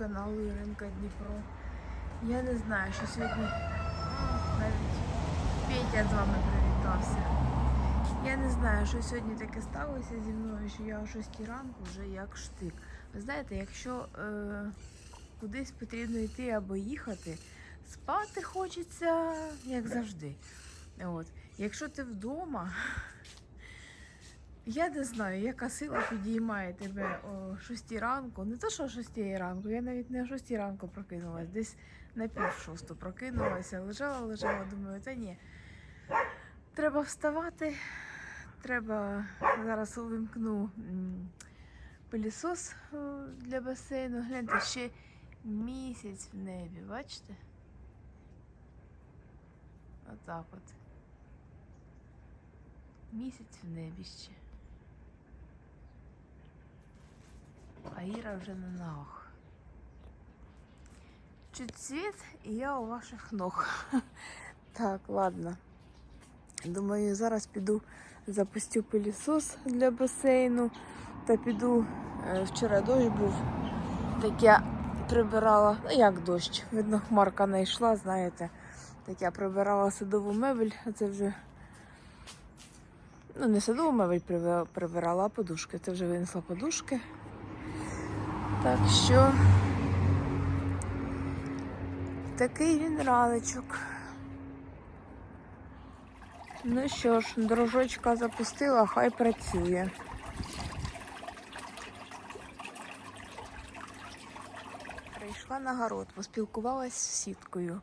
каналу Іринка Дніпро. Я не знаю, що сьогодні навіть Петя з вами привітався. Я не знаю, що сьогодні таке сталося зі мною, що я о 6 ранку вже як штик. Ви знаєте, якщо е, кудись потрібно йти або їхати, спати хочеться, як завжди. От. Якщо ти вдома, я не знаю, яка сила підіймає тебе о 6 ранку. Не то, що о 6 ранку, я навіть не о 6 ранку прокинулась, десь на пів шосту прокинулася, лежала, лежала, думаю, та ні. Треба вставати, треба зараз увімкну пилісос для басейну. Гляньте, ще місяць в небі, бачите? Отак от. Місяць в небі ще. А Іра вже на ногах. Чуть світ, і я у ваших ног. Так, ладно. Думаю, зараз піду запустю пилісос для басейну. Та піду. е, Вчора дощ був. Так я прибирала, ну як дощ, видно, хмарка не йшла, знаєте. Так я прибирала садову мебель, а це вже. Ну, не садову мебель прибирала, а подушки. Це вже винесла подушки. Так що такий він раночок. Ну що ж, дружочка запустила, хай працює. Прийшла на город, поспілкувалась з сіткою.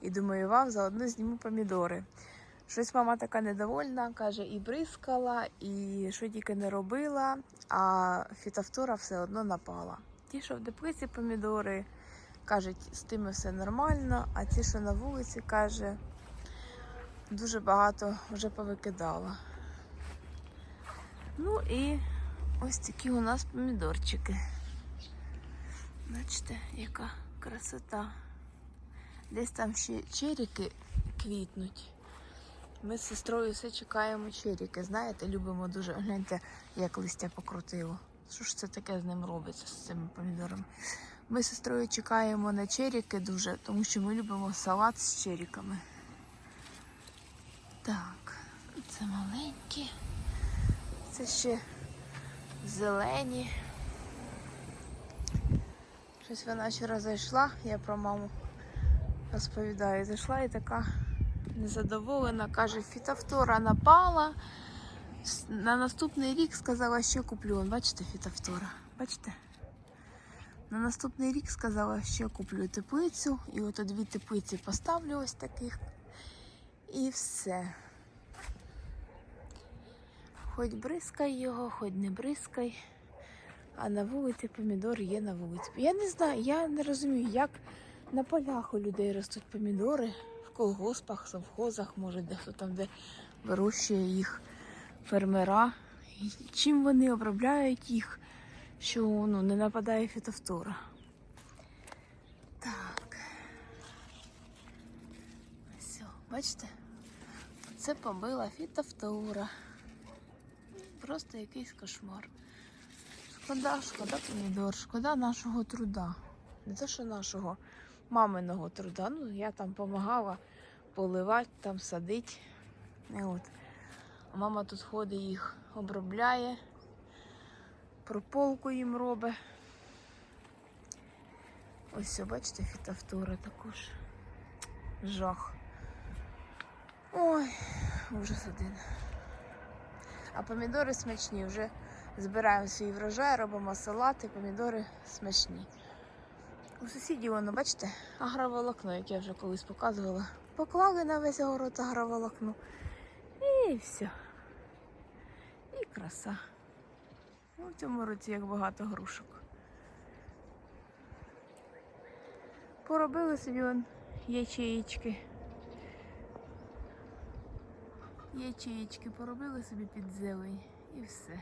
І думаю, вам заодно зніму помідори. Щось мама така недовольна, каже, і бризкала, і що тільки не робила, а фітофтора все одно напала. Ті, що в теплиці помідори, кажуть, з тими все нормально, а ті, що на вулиці, каже, дуже багато вже повикидала. Ну і ось такі у нас помідорчики. Бачите, яка красота. Десь там ще черіки квітнуть. Ми з сестрою все чекаємо черіки. Знаєте, любимо дуже. Гляньте, як листя покрутило. Що ж це таке з ним робиться з цими помідорами? Ми з сестрою чекаємо на черіки дуже, тому що ми любимо салат з черіками. Так, це маленькі. Це ще зелені. Щось вона вчора зайшла, я про маму розповідаю. Зайшла і така незадоволена, каже, фітофтора напала. На наступний рік сказала, що куплю. Вон, бачите, фітофтора? Бачите? На наступний рік сказала, що куплю теплицю. І от дві теплиці поставлю ось таких. І все. Хоч бризкай його, хоч не бризкай. А на вулиці помідори є на вулиці. Я не знаю, я не розумію, як на полях у людей ростуть помідори, в колгоспах, совхозах, може, дехто там, де вирощує їх фермера. Чим вони обробляють їх, що ну, не нападає фітофтора. Так. О, бачите? Це побила фітофтора. Просто якийсь кошмар. Шкода, шкода помідор, шкода нашого труда. Не те, що нашого маминого труда. Ну, я там допомагала поливати, там садити. Мама тут ходить їх обробляє, прополку їм робить. Ось все, бачите, фітофтора також. Жах. Ой, ужас один. А помідори смачні. Вже збираємо свій врожай, робимо салати, помідори смачні. У сусідів, воно, бачите, агроволокно, яке я вже колись показувала. Поклали на весь огород агроволокно. І все. Краса. Ну, в цьому році як багато грушок. Поробили собі вон ячеїчки. Ячеїчки поробили собі під зелень і все.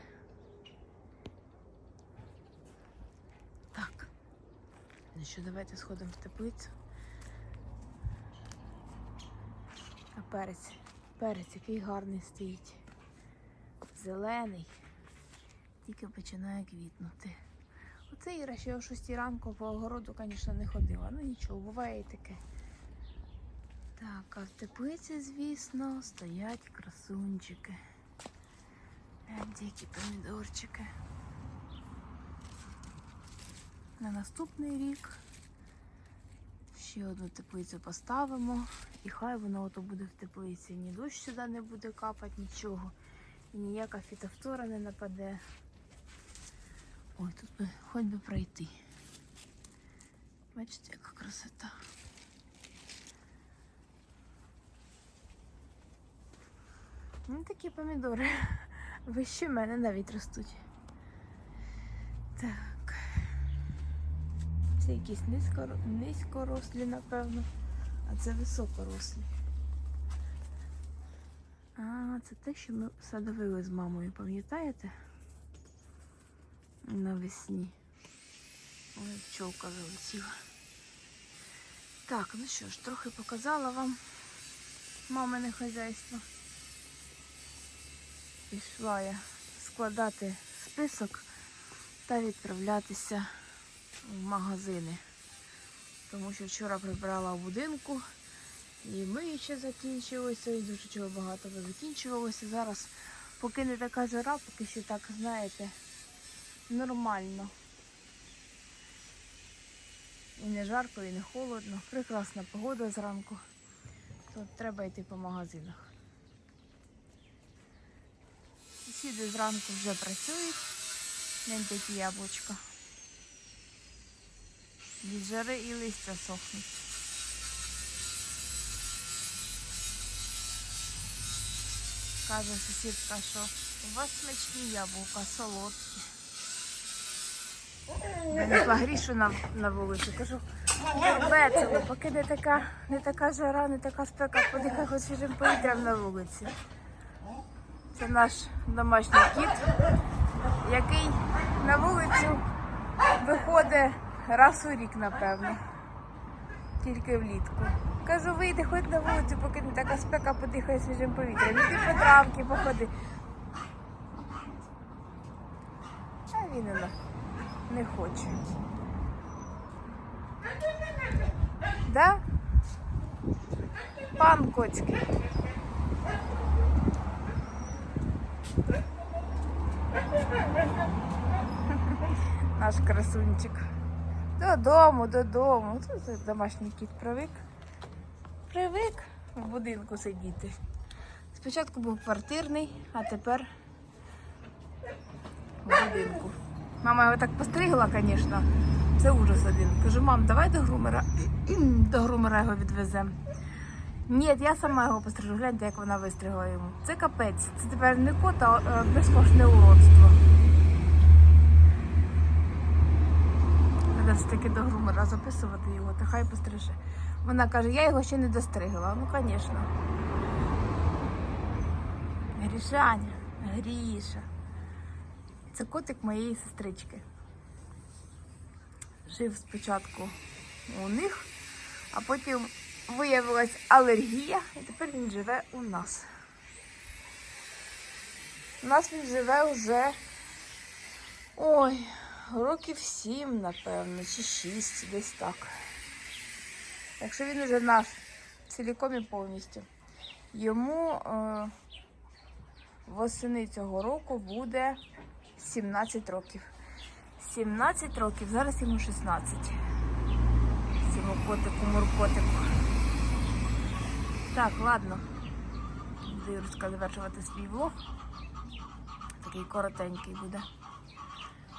Так. Ну що, давайте сходимо в теплицю. А перець, перець, який гарний стоїть. Зелений. Тільки починає квітнути. Оце Іра ще о 6 ранку по огороду, звісно, не ходила. Ну нічого, буває і таке. Так, а в теплиці, звісно, стоять красунчики. Гляньте, які помідорчики. На наступний рік ще одну теплицю поставимо. І хай воно ото буде в теплиці. Ні дощ сюди не буде капати, нічого. І ніяка фітофтора не нападе. Ой, тут би хоч би пройти. Бачите, яка красота. Ну, такі помідори. Вище мене навіть ростуть. Так. Це якісь низько, низькорослі, напевно, а це високорослі. А, це те, що ми садовили з мамою, пам'ятаєте? Навесні. Ой, пчолка залетіла. Так, ну що ж, трохи показала вам мамине хазяйство. Пішла я складати список та відправлятися в магазини. Тому що вчора прибирала в будинку і ми ще закінчилося, і дуже чого багато закінчувалося. Зараз, поки не така жара, поки що так, знаєте, нормально. І не жарко, і не холодно. Прекрасна погода зранку. То треба йти по магазинах. Сусіди зранку вже працюють. Гляньте, які яблучка. Від жари і листя сохнуть. Каже сусідка, що у вас смачні яблука, солодкі. Винесла грішу на, на вулицю. Кажу, весело, поки не така, не така жара, не така спека, подихай хоч свіжим повітрям на вулиці. Це наш домашній кіт, який на вулицю виходить раз у рік, напевно. Тільки влітку. Кажу, вийди, хоч на вулицю, поки не така спека, подихай свіжим повітрям. Іди по травки, походи. А він не, не хоче. Да? Пан Коцький. Наш красунчик. Додому, додому. Тут домашній кіт привик. Привик в будинку сидіти. Спочатку був квартирний, а тепер в будинку. Мама його так постригла, звісно. Це ужас один. Кажу, мам, давай до грумера. до грумера його відвеземо. Ні, я сама його пострижу. Гляньте, як вона вистригла йому. Це капець. Це тепер не кот, а е, безкошне уродство. Треба все-таки до грумера записувати його, та хай постриже. Вона каже, я його ще не достригла. Ну, звісно. Грішаня, Гріша. Це котик моєї сестрички. Жив спочатку у них, а потім виявилась алергія, і тепер він живе у нас. У нас він живе вже ой, років сім, напевно, чи шість, десь так. Так що він уже наш ціліком і повністю. Йому е, восени цього року буде 17 років. 17 років, зараз йому 16. Цьому котику, муркотику. Так, ладно. Буду Юрочка завершувати свій влог. Такий коротенький буде.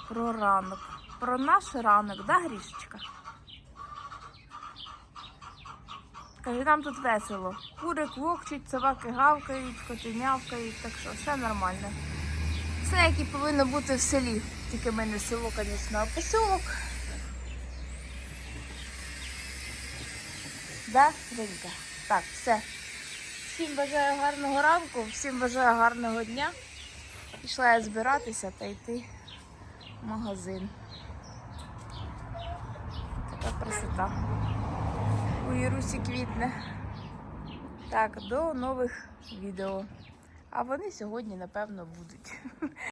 Про ранок. Про наш ранок, да, Грішечка? Каже, нам тут весело. Кури квокчуть, собаки гавкають, коти мявкають, так що все нормально. Все, як і повинно бути в селі. Тільки в мене село, звісно, а поселок. Да, Денька? Так, все. Всім бажаю гарного ранку, всім бажаю гарного дня. Пішла я збиратися та йти магазин. Така красота. У Ірусі квітне. Так, до нових відео. А вони сьогодні, напевно, будуть.